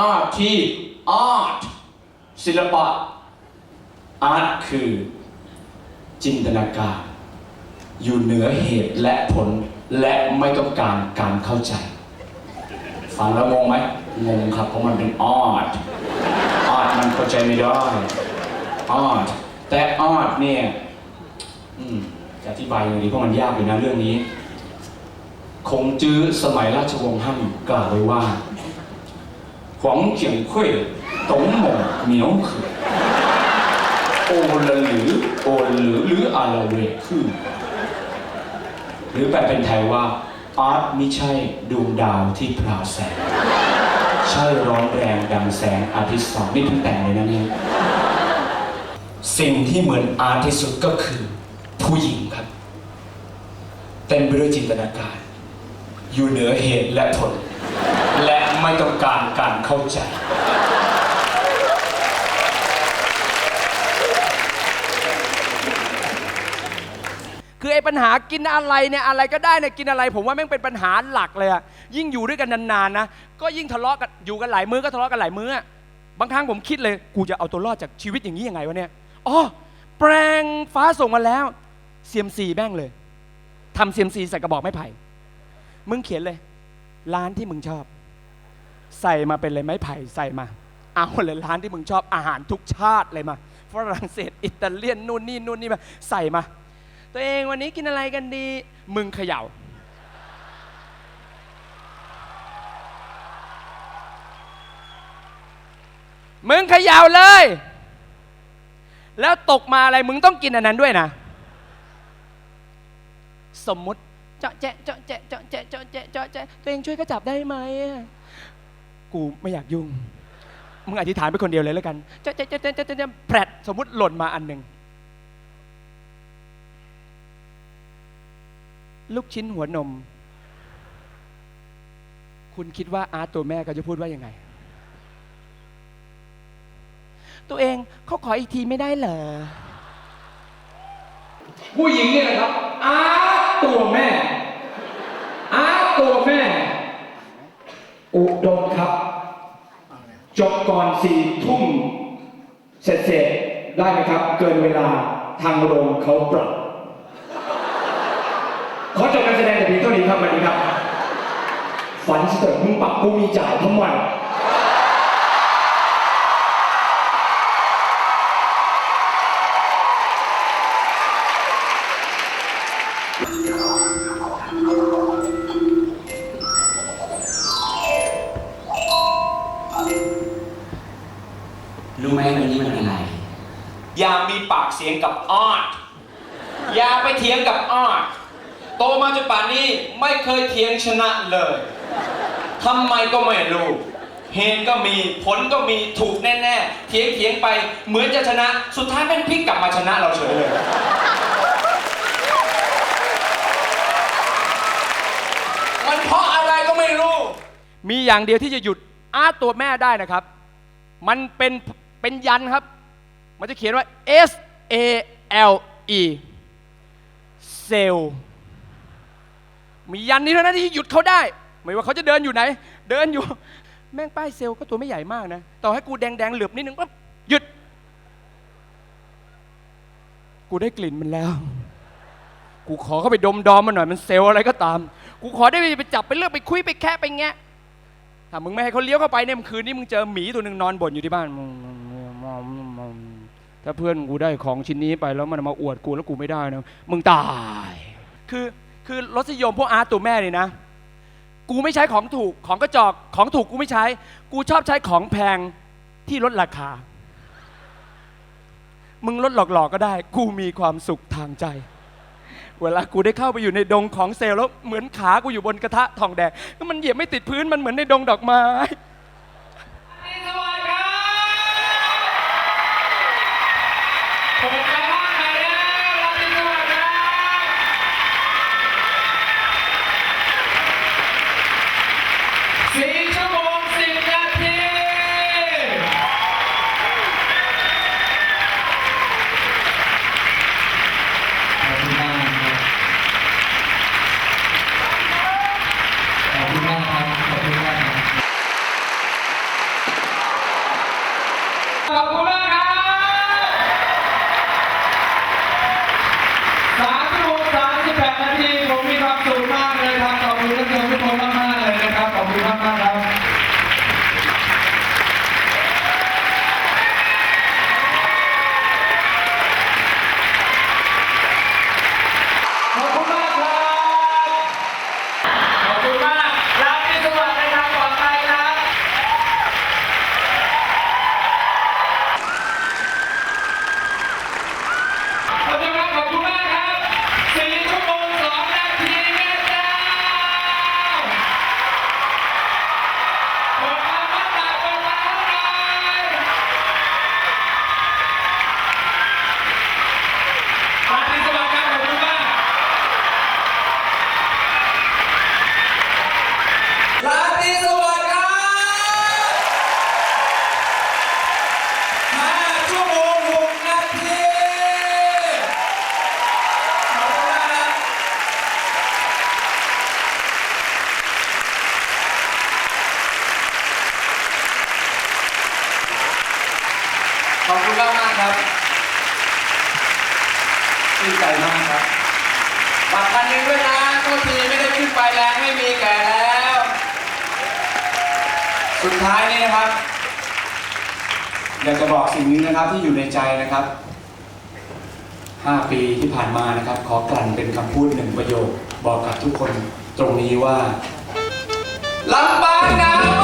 art art ศิลปะ art คือจินตนาการ อยู่เหนือเหตุและผลและไม่ต้องการการเข้าใจ ฟังแล้วงงไหมงงครับ เพราะมันเป็น art art มันเข้าใจไม่ได้ art แต่ art เนี่ยอืมจะอธิบายอยังไงดีเพราะมันยากอยู่นะเรื่องนี้ คงจื้อสมัยราชวงศ์ฮั่นกล่าวไว้ว่า หวังเฉียงคุยตงมงเหนียวขือโอละหรือโอหรือหรืออาละเวคือหรือแปลเป็นไทยว่าอาร์ตไม่ใช่ดวงดาวที่พราแสง ใช่ร้อนแรงดังแสงอาทิตย์สองนี่เพิ่งแต่งเลยนะเนี่ยสิ่งที่เหมือนอาร์ตที่สุดก็คือ ผู้หญิงครับ เต็มไปด้วยจินตนาการ อยู่เหนือเหตุและผล และ ไม่ต้องการการเข้าใจ คือไอ้ปัญหากินอะไรเนี่ยอะไรก็ได้เนี่ยกินอะไร ผมว่าแม่งเป็นปัญหาหลักเลยอะยิ่งอยู่ด้วยกันนานๆนะก็ยิ่งทะเลาะกันอยู่กันหลายมื้อก็ทะเลาะกันหลายมื้อบางครั้งผมคิดเลยกูจะเอาตัวรอดจากชีวิตอย่างนี้ยังไงวะเนี่ยอ๋อแปลงฟ้าส่งมาแล้วเซียมซีแม่งเลยทำเซียมซีใส่กระบอกไม้ไผ่มึงเขียนเลย ร้านที่มึงชอบ ใส่มาเป็นเลยไม้ไผ่ใส่มา เอาเลยร้านที่มึงชอบอาหารทุกชาติเลยมา ฝรั่งเศสอิตาเลียนนู่นนี่นู่นนี่มาใส่มา ตัวเองวันนี้กินอะไรกันดี มึงเขย่ามึงเขย่าเลย แล้วตกมาอะไรมึงต้องกินอันนั้นด้วยนะ สมมุติเจาะแจะเจาะแจะเจาะแจะเจาะแจะเจาะแจะตัวเองช่วยก็จับได้ไหมอะ กูไม่อยากยุ่ง มึงอธิษฐานไปคนเดียวเลยแล้วกันเจะแจะเจาะจะเจะแจะแผลดสมมติหล่นมาอันหนึ่งลูกชิ้นหัวนม คุณคิดว่าอาร์ตตัวแม่ก็จะพูดว่ายังไง ตัวเองเขาขออีกทีไม่ได้เหรอ ผู้หญิงเนี่ยนะครับอาร์ตตัวแม่อาร์ตตัวแม่ อุดมครับ จบก่อนสี่ทุ่มเสร็จเสร็จๆได้ไหมครับ เกินเวลาทางโรงเขาปรับขอจบการแสดงแต่เพียงเท่านี้ครับวันนี้ครับ ฝันเสริมมึงปรับกูมีจ่ายทั้งวัน รู้ไหมวันนี้มันอะไร อย่ามีปากเสียงกับอาร์ตอย่าไปเถียงกับอาร์ตโตมาจนป่านนี้ไม่เคยเถียงชนะเลยทำไมก็ไม่รู้เหตุก็มีผลก็มีถูกแน่ๆเถียงเถียงไปเหมือนจะชนะ สุดท้ายแม่งพลิกกลับมาชนะเราเฉยเลย มันเพราะอะไรก็ไม่รู้ มีอย่างเดียวที่จะหยุดอาร์ตตัวแม่ได้นะครับ มันเป็น เป็นยันครับ มันจะเขียนว่า S A L E เซลมียันนี้เท่านั้นที่หยุดเขาได้ ไม่ว่าเขาจะเดินอยู่ไหน เดินอยู่ แม่งป้ายเซลก็ตัวไม่ใหญ่มากนะ ต่อให้กูแดงแดงๆเหลือบนิดนึงปั๊บหยุด กูได้กลิ่นมันแล้ว กูขอเข้าไปดมดอมมันหน่อยมันเซลอะไรก็ตาม กูขอได้ไปจับไปเลือกไปคุยไปแค่ไปแงะถ้ามึงไม่ให้เขาเลี้ยวเข้าไปเนี่ยมึงคืนนี้มึงเจอหมีตัวหนึ่งนอนบ่นอยู่ที่บ้าน ถ้าเพื่อนกูได้ของชิ้นนี้ไปแล้วมันมาอวดกูแล้วกูไม่ได้นะมึงตาย คือคือรสนิยมพวกอาร์ตตัวแม่เนี่ยนะ กูไม่ใช้ของถูกของกระจอกของถูกกูไม่ใช้ กูชอบใช้ของแพงที่ลดราคา มึงลดหลอกๆก็ได้ กูมีความสุขทางใจ เวลากูได้เข้าไปอยู่ในดงของเซลล์แล้วเหมือนขากูอยู่บนกระทะทองแดงก็มันเหยียบไม่ติดพื้นมันเหมือนในดงดอกไม้ ดีใจมากครับฝากคันหนึงด้วยนะโทษทีไม่ได้ขึ้นไปแรงไม่มีแก่แล้ว สุดท้ายนี้นะครับ อยากจะบอกสิ่งนี้นะครับที่อยู่ในใจนะครับ 5 ปีที่ผ่านมานะครับ ขอกลั่นเป็นคำพูดหนึ่งประโยค บอกกับทุกคนตรงนี้ว่าลำบากหนาว